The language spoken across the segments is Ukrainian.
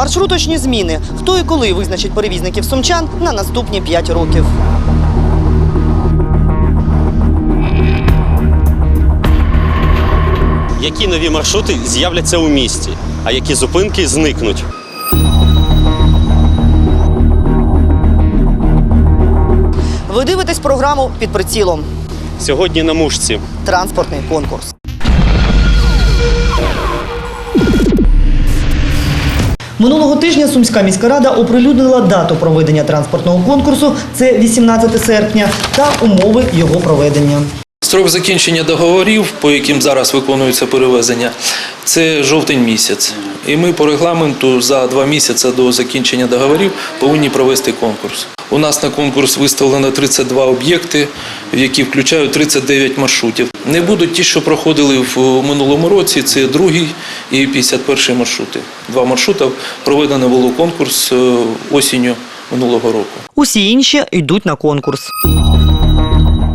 Маршруточні зміни. Хто і коли визначить перевізників сумчан на наступні 5 років. Які нові маршрути з'являться у місті, а які зупинки зникнуть? Ви дивитесь програму під прицілом. Сьогодні на мушці. Транспортний конкурс. Минулого тижня Сумська міська рада оприлюднила дату проведення транспортного конкурсу. Це 18 серпня, та умови його проведення. Строк закінчення договорів, по яким зараз виконується перевезення, це жовтень місяць. І ми по регламенту за два місяці до закінчення договорів повинні провести конкурс. У нас на конкурс виставлено 32 об'єкти, які включають 39 маршрутів. Не будуть ті, що проходили в минулому році, це другий і 51 маршрути. Два маршрути проведено було конкурс е, осінню минулого року. Усі інші йдуть на конкурс.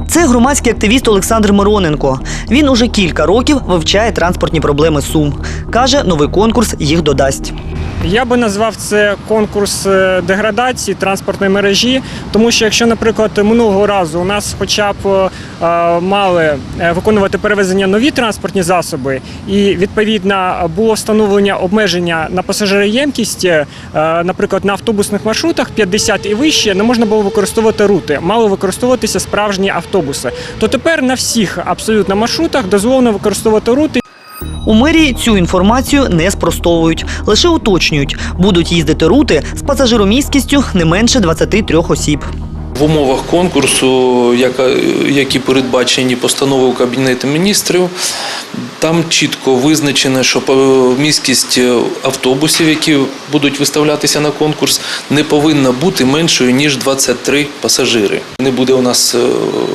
Це громадський активіст Олександр Мироненко. Він уже кілька років вивчає транспортні проблеми Сум. Каже, новий конкурс їх додасть. Я би назвав це конкурс е, деградації транспортної мережі, тому що якщо, наприклад, минулого разу у нас хоча б е, мали е, виконувати перевезення нові транспортні засоби, і відповідно було встановлення обмеження на пасажироємкість, наприклад, на автобусних маршрутах 50 і вище не можна було використовувати рути, мали використовуватися справжні автобуси. То тепер на всіх абсолютно маршрутах дозволено використовувати рути. У мерії цю інформацію не спростовують, лише уточнюють, будуть їздити рути з пасажиромісткістю не менше 23 осіб. В умовах конкурсу, які передбачені постановою Кабінету міністрів, там чітко визначено, що міськість автобусів, які будуть виставлятися на конкурс, не повинна бути меншою ніж 23 пасажири. Не буде у нас е,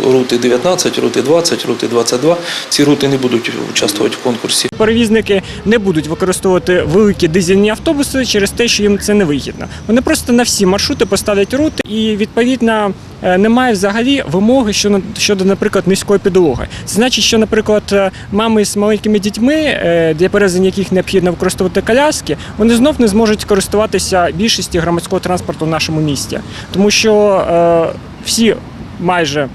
рути 19, рути 20, рути 22. Ці рути не будуть участвувати в конкурсі. Перевізники не будуть використовувати великі дизельні автобуси через те, що їм це не вигідно. Вони просто на всі маршрути поставлять рути, і відповідно е, немає взагалі вимоги щодо, наприклад, низької підлоги. Це значить, що, наприклад, е, мами з маленькими дітьми, е, для перевезення яких необхідно використовувати коляски, вони знов не зможуть користуватися більшістю громадського транспорту в нашому місті, тому що всі майже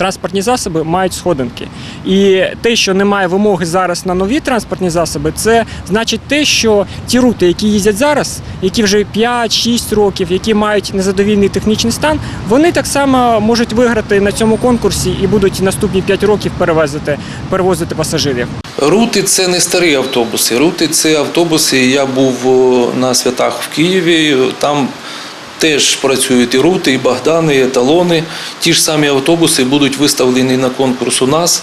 транспортні засоби мають сходинки. І те, що немає вимоги зараз на нові транспортні засоби, це значить те, що ті рути, які їздять зараз, які вже 5-6 років, які мають незадовільний технічний стан, вони так само можуть виграти на цьому конкурсі і будуть наступні 5 років перевезти, перевозити пасажирів. Рути це не старі автобуси. Рути це автобуси. Я був на святах в Києві. Там теж працюють і рути, і Богдани, і еталони. Ті ж самі автобуси будуть виставлені на конкурс у нас.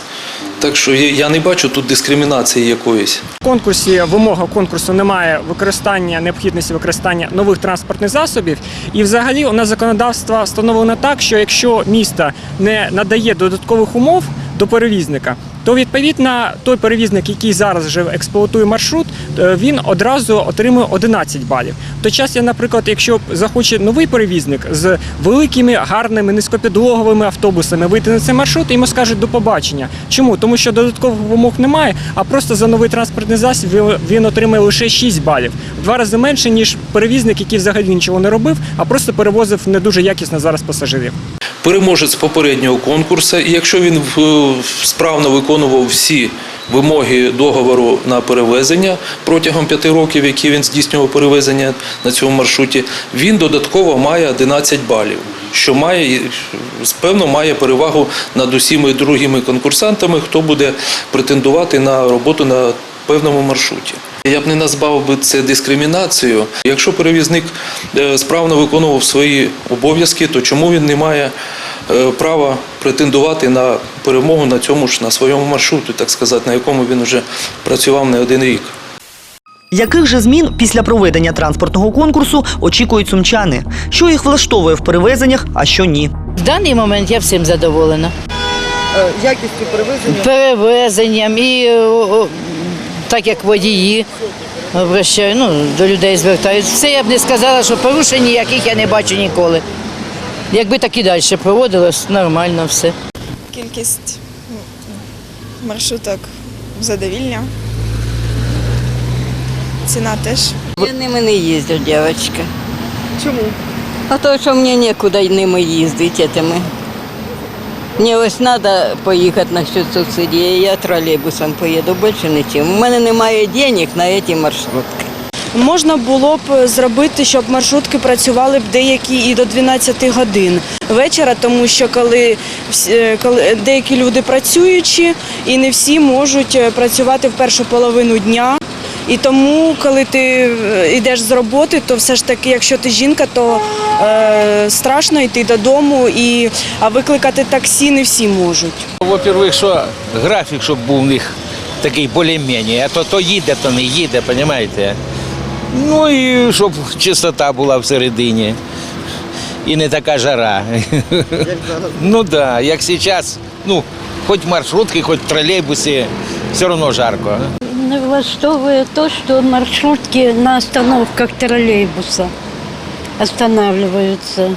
Так що я не бачу тут дискримінації якоїсь. В конкурсі вимога конкурсу немає використання необхідності використання нових транспортних засобів. І взагалі у нас законодавство встановлено так, що якщо місто не надає додаткових умов до перевізника, то відповідно той перевізник, який зараз вже експлуатує маршрут, е, він одразу отримує 11 балів. Той час, я, наприклад, якщо захоче новий перевізник з великими, гарними, низькопідлоговими автобусами вийти на цей маршрут, йому скажуть до побачення. Чому? Тому що додаткових вимог немає, а просто за новий транспортний засіб він отримає лише 6 балів. В два рази менше, ніж перевізник, який взагалі нічого не робив, а просто перевозив не дуже якісно зараз пасажирів. Переможець попереднього конкурсу, і якщо він в- справно виконував всі вимоги договору на перевезення протягом п'яти років, які він здійснював перевезення на цьому маршруті, він додатково має 11 балів, що має певно має перевагу над усіма другими конкурсантами, хто буде претендувати на роботу на певному маршруті. Я б не назвав би це дискримінацією. Якщо перевізник е, справно виконував свої обов'язки, то чому він не має е, права претендувати на перемогу на цьому ж на своєму маршруті, так сказати, на якому він вже працював не один рік. Яких же змін після проведення транспортного конкурсу очікують сумчани? Що їх влаштовує в перевезеннях, а що ні? В даний момент я всім задоволена. Якістю перевезення Перевезенням і так як водії обращаю, ну, до людей звертаються. Все я б не сказала, що порушень ніяких я не бачу ніколи. Якби так і далі проводилось, нормально все. Кількість маршруток задовільня. ціна теж. Я ними не їздю, дівчинка. Чому? А то, що мені нікуди ними їздити. Мені ось треба поїхати на що субсидії, я тролейбусом поїду, більше нічим. У мене немає денег на ці маршрутки. Можна було б зробити, щоб маршрутки працювали б деякі і до 12 годин вечора, тому що коли, е, коли деякі люди працюючі і не всі можуть е, працювати в першу половину дня. І тому, коли ти е, йдеш з роботи, то все ж таки, якщо ти жінка, то е, страшно йти додому, і, а викликати таксі не всі можуть. Во-первых, що графік, щоб був у них такий більш-менш, а то то їде, то не їде, розумієте? Ну і щоб чистота була всередині. І не така жара. ну так, як зараз, ну, хоч маршрутки, хоч тролейбуси, все одно жарко. Влаштовує то, що маршрутки на остановках троллейбуса останавливаются.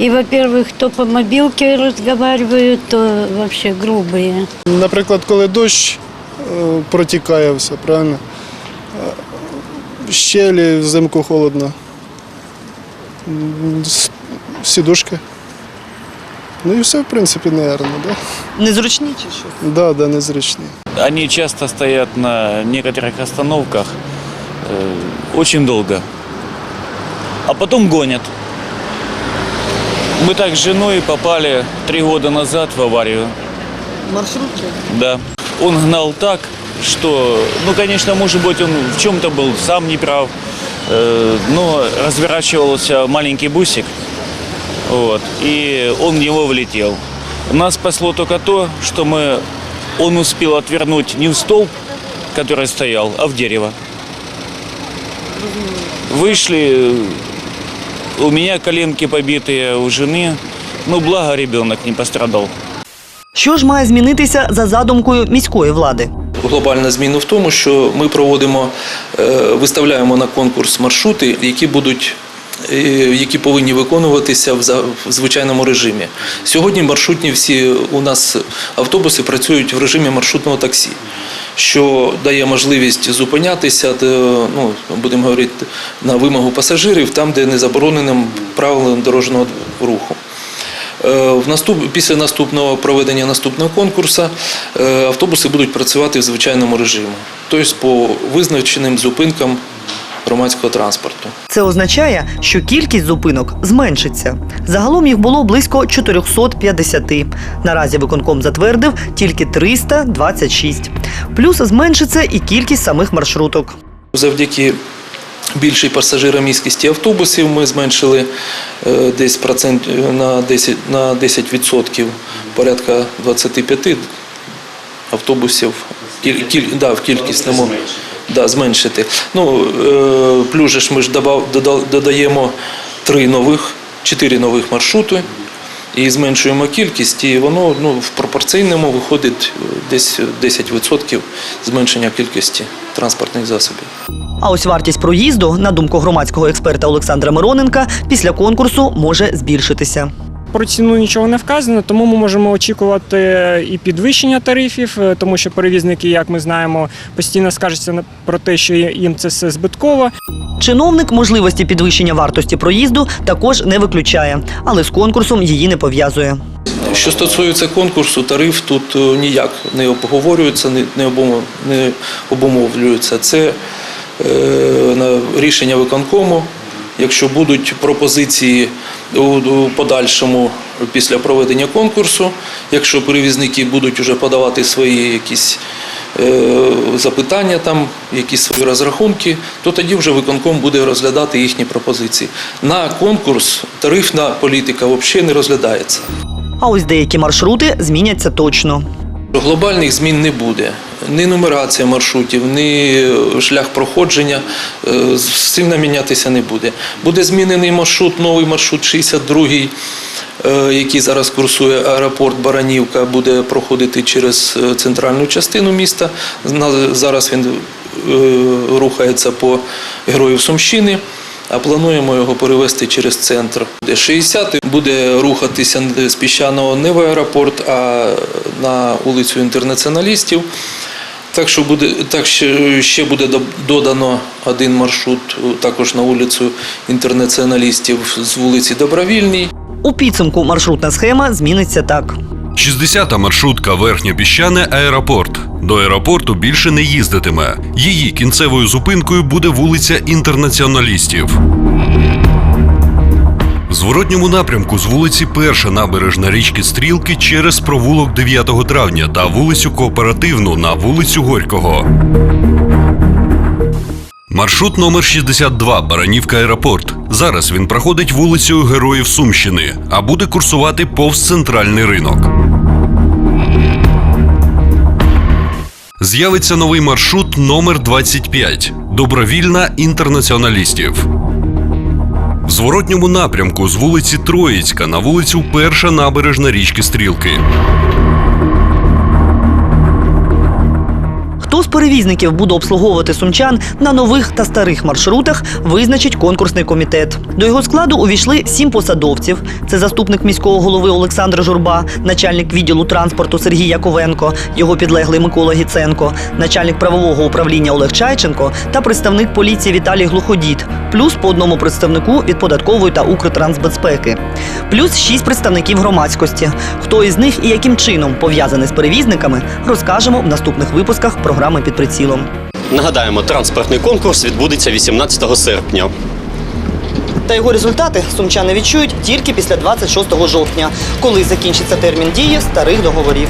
И, во-первых, то по мобилке разговаривают, то вообще грубые. Наприклад, коли дощ е, протікає все, правильно? Щелі, взимку холодно. Сідушки. Ну і все, в принципі, наверно, да? Незручні чи що? Да, да, незручні. Они часто стоят на некоторых остановках э, очень долго, а потом гонят. Мы так с женой попали три года назад в аварию. Маршрутки? Да. Он гнал так, что, ну, конечно, может быть, он в чем-то был сам неправ, э, но разворачивался маленький бусик, вот, и он в него влетел. Нас спасло только то, что мы, он успел отвернуть не в столб, который стоял, а в дерево. Вышли, э, у меня коленки побитые, у жены, ну, благо ребенок не пострадал. Що ж має змінитися за задумкою міської влади? Глобальна зміна в тому, що ми проводимо, е, виставляємо на конкурс маршрути, які будуть. е, Які повинні виконуватися в звичайному режимі. Сьогодні маршрутні всі у нас автобуси працюють в режимі маршрутного таксі, що дає можливість зупинятися, ну, будемо говорити, на вимогу пасажирів, там, де не забороненим правилам дорожнього руху. Е. Після наступного проведення наступного конкурсу е, автобуси будуть працювати в звичайному режимі, тобто по визначеним зупинкам громадського транспорту. Це означає, що кількість зупинок зменшиться. Загалом їх було близько 450. Наразі виконком затвердив тільки 326. Плюс зменшиться і кількість самих маршруток. Завдяки більшій пасажиромісткості автобусів ми зменшили е, десь процент е, на 10, на 10%, порядка 25 автобусів кіль, кіль, да, в кількісному да, зменшити. Ну, е, ми ж додаємо три нових, чотири нових маршрути і зменшуємо кількість, і воно ну, в пропорційному виходить е, десь 10% зменшення кількості транспортних засобів. А ось вартість проїзду, на думку громадського експерта Олександра Мироненка, після конкурсу може збільшитися. Про ціну нічого не вказано, тому ми можемо очікувати і підвищення тарифів, е, тому що перевізники, як ми знаємо, постійно скаржаться на- про те, що їм це все збитково. Чиновник можливості підвищення вартості проїзду також не виключає, але з конкурсом її не пов'язує. Що стосується конкурсу, тариф тут е, ніяк не обговорюється, не, обумовлюється. Це е, на рішення виконкому. Якщо будуть пропозиції у, подальшому після проведення конкурсу, якщо перевізники будуть вже подавати свої якісь е, запитання, там, якісь свої розрахунки, то тоді вже виконком буде розглядати їхні пропозиції. На конкурс тарифна політика взагалі не розглядається. А ось деякі маршрути зміняться точно. Глобальних змін не буде. Ні нумерація маршрутів, ні шлях проходження е, сильно мінятися не буде. Буде змінений маршрут, новий маршрут 62-й, е, який зараз курсує аеропорт Баранівка, буде проходити через е, центральну частину міста. Зараз він е, рухається по Героїв Сумщини. А плануємо його перевести через центр. 60 буде рухатися з піщаного не в аеропорт, а на вулицю інтернаціоналістів. Так що буде так ще, ще буде додано один маршрут також на вулицю інтернаціоналістів з вулиці Добровільній. У підсумку маршрутна схема зміниться так. 60-та маршрутка Верхнє Піщане аеропорт. До аеропорту більше не їздитиме. Її кінцевою зупинкою буде вулиця інтернаціоналістів. В зворотньому напрямку з вулиці Перша набережна річки Стрілки через провулок 9 травня та вулицю Кооперативну на вулицю Горького. Маршрут номер 62 Баранівка аеропорт. Зараз він проходить вулицею Героїв Сумщини, а буде курсувати повз центральний ринок. З'явиться новий маршрут номер 25 Добровільна інтернаціоналістів. В зворотньому напрямку з вулиці Троїцька на вулицю Перша набережна річки Стрілки. Хто з перевізників буде обслуговувати сумчан на нових та старих маршрутах, визначить конкурсний комітет. До його складу увійшли сім посадовців: це заступник міського голови Олександр Журба, начальник відділу транспорту Сергій Яковенко, його підлеглий Микола Гіценко, начальник правового управління Олег Чайченко та представник поліції Віталій Глуходід, плюс по одному представнику від податкової та Укртрансбезпеки, плюс шість представників громадськості. Хто із них і яким чином пов'язаний з перевізниками, розкажемо в наступних випусках програми під прицілом. Нагадаємо, транспортний конкурс відбудеться 18 серпня. Та його результати сумчани відчують тільки після 26 жовтня, коли закінчиться термін дії старих договорів.